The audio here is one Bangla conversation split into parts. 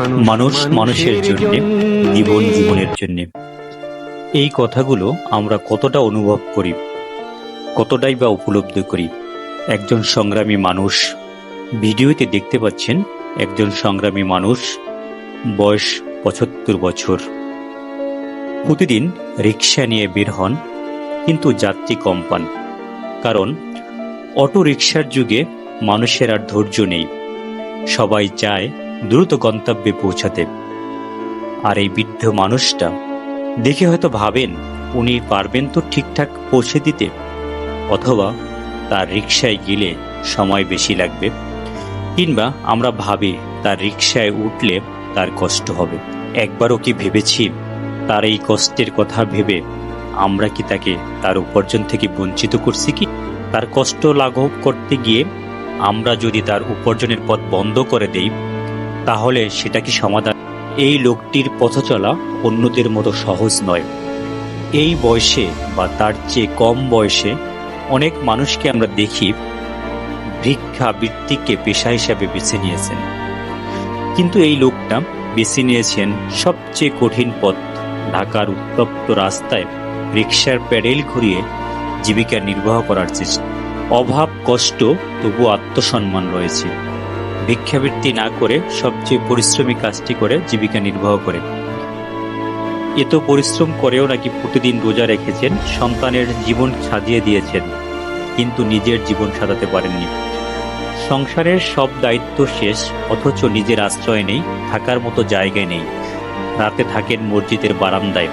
মানুষ মানুষের জন্য জীবন জীবনের জন্য। এই কথাগুলো আমরা কতটা অনুভব করি কতটাই বা উপলব্ধি করি। একজন সংগ্রামী মানুষ ভিডিওতে দেখতে পাচ্ছেন একজন সংগ্রামী মানুষ বয়স পঁচাত্তর বছর। প্রতিদিন রিক্সা নিয়ে বের হন কিন্তু যাত্রী কম পান। কারণ অটো রিক্সার যুগে মানুষের আর ধৈর্য নেই। সবাই চায় দ্রুত গন্তব্যে পৌঁছাতে আর এই বৃদ্ধ মানুষটা দেখে হয়তো ভাবেন, উনি পারবেন তো ঠিকঠাক পৌঁছে দিতে, অথবা তার রিক্সায় গেলে সময় বেশি লাগবে, কিংবা আমরা ভাবি তার রিক্সায় উঠলে তার কষ্ট হবে। একবারও কি ভেবেছি তার এই কষ্টের কথা ভেবে আমরা কি তাকে তার উপার্জন থেকে বঞ্চিত করছি কি? তার কষ্ট লাঘব করতে গিয়ে আমরা যদি তার উপার্জনের পথ বন্ধ করে দেই তাহলে সেটা কি সমাধান? এই লোকটির পথ চলা অন্যদের মতো সহজ নয়। এই বয়সে বা তার চেয়ে কম বয়সে অনেক মানুষকে আমরা দেখি ভিক্ষা বৃত্তিকে পেশা হিসাবে বেছে নিয়েছেন। কিন্তু এই লোকটা বেছে নিয়েছেন সবচেয়ে কঠিন পথ, ঢাকার উত্তপ্ত রাস্তায় রিক্সার প্যাডেল ঘুরিয়ে জীবিকা নির্বাহ করার চেষ্টা। অভাব, কষ্ট তবু আত্মসম্মান রয়েছে। ভিক্ষাবৃত্তি না করে সবচেয়ে পরিশ্রমী কাজটি করে জীবিকা নির্বাহ করে। এত পরিশ্রম করেও নাকি প্রতিদিন রোজা রেখেছেন, সন্তানের জীবন সাজিয়ে দিয়েছেন, কিন্তু নিজের জীবন সাজাতে পারেননি। সংসারের সব দায়িত্ব শেষ, অথচ নিজের আশ্রয় নেই, থাকার মতো জায়গায় নেই। রাতে থাকেন মসজিদের বারান্দায়।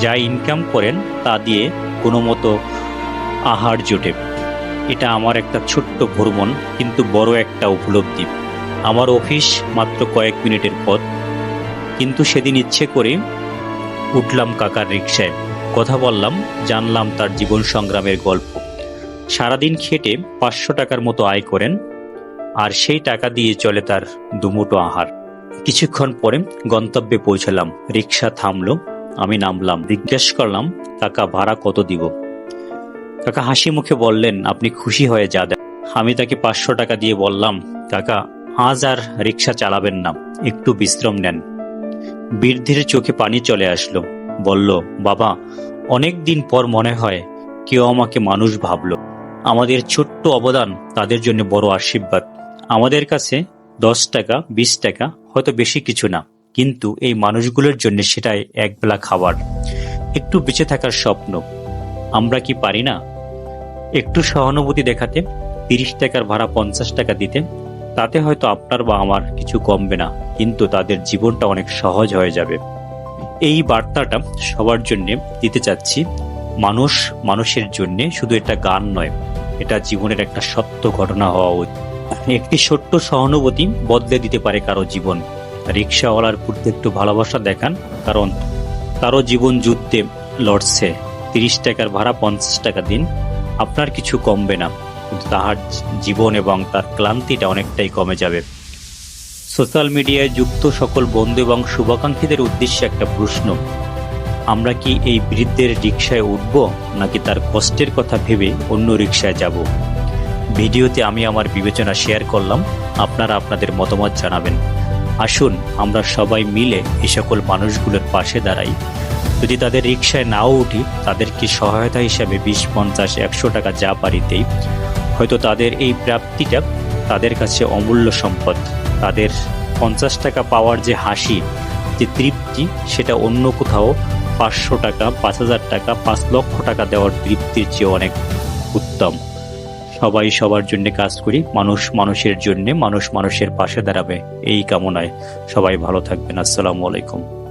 যা ইনকাম করেন, তা দিয়ে কোনো মতো আহার জোটে। এটা আমার একটা ছোট্ট ভ্রমণ, কিন্তু বড় একটা উপলব্ধি। আমার অফিস মাত্র কয়েক মিনিটের পথ। কিন্তু সেদিন ইচ্ছে করে উঠলাম কাকার রিক্সায় কথা বললাম, জানলাম তার জীবন সংগ্রামের গল্প। সারাদিন খেটে পাঁচশো টাকার মতো আয় করেন, আর সেই টাকা দিয়ে চলে তার দুমুটো আহার। কিছুক্ষণ পরে গন্তব্যে পৌঁছালাম। রিক্সা থামলো, আমি নামলাম। জিজ্ঞেস করলাম, কাকা, ভাড়া কত দিব? কাকা হাসি মুখে বললেন, আপনি খুশি হয়ে যা দেন আমি তাকে পাঁচশো টাকা দিয়ে বললাম, কাকা আজ আর রিক্সা চালাবেন না, একটু বিশ্রাম নেন। বৃদ্ধির চোখে পানি চলে আসলো, বলল, বাবা, অনেক দিন পর মনে হয় কেউ আমাকে মানুষ ভাবলো। আমাদের ছোট্ট অবদান তাদের জন্য বড় আশীর্বাদ। আমাদের কাছে দশ টাকা, বিশ টাকা, হয়তো বেশি কিছু না, কিন্তু এই মানুষগুলোর জন্য সেটাই একবেলা খাবার। একটু বেঁচে থাকার স্বপ্ন। আমরা কি পারি না? একটু সহানুভূতি দেখাতে, তিরিশ টাকার ভাড়া পঞ্চাশ টাকা দিতে তাতে হয়তো আপনার বা আমার কিছু কমবে না, কিন্তু তাদের জীবনটা অনেক সহজ হয়ে যাবে। এই বার্তাটা সবার জন্য দিতে চাচ্ছি। মানুষ মানুষের জন্য শুধু এটা গান নয়, এটা জীবনের একটা সত্য ঘটনা হওয়া উচিত। একটি ছোট্ট সহানুভূতি বদলে দিতে পারে কারও জীবন। রিক্সাওয়ালার প্রতি একটু ভালোবাসা দেখান, কারণ তারও জীবন যুদ্ধে লড়ছে। তিরিশ টাকার ভাড়া, পঞ্চাশ টাকা দিন, আপনার কিছু কমবে না। কিন্তু তাহার জীবন এবং তার ক্লান্তিটা অনেকটাই কমে যাবে। সোশ্যাল মিডিয়ায় যুক্ত সকল বন্ধু এবং শুভাকাঙ্ক্ষীদের উদ্দেশ্যে একটা প্রশ্ন, আমরা কি এই বৃদ্ধের রিক্সায় উঠব নাকি তার কষ্টের কথা ভেবে অন্য রিক্সায় যাব? ভিডিওতে আমি আমার বিবেচনা শেয়ার করলাম, আপনারা আপনাদের মতামত জানাবেন। আসুন, আমরা সবাই মিলে এই সকল মানুষগুলোর পাশে দাঁড়াই। যদি তাদের রিক্সায় নাও উঠি তাদেরকে সহায়তা হিসাবে বিশ, পঞ্চাশ, একশো টাকা যা পারি দেই? হয়তো তাদের এই প্রাপ্তিটা তাদের কাছে অমূল্য সম্পদ। তাদের পঞ্চাশ টাকা পাওয়ার যে হাসি, যে তৃপ্তি, সেটা অন্য কোথাও পাঁচশো টাকা, পাঁচ হাজার টাকা, পাঁচ লক্ষ টাকা দেওয়ার তৃপ্তির চেয়ে অনেক উত্তম। সবাই সবার জন্য কাজ করি, মানুষ মানুষের জন্য, মানুষ মানুষের পাশে দাঁড়াবে, এই কামনায় সবাই ভালো থাকবেন। আসসালামু আলাইকুম।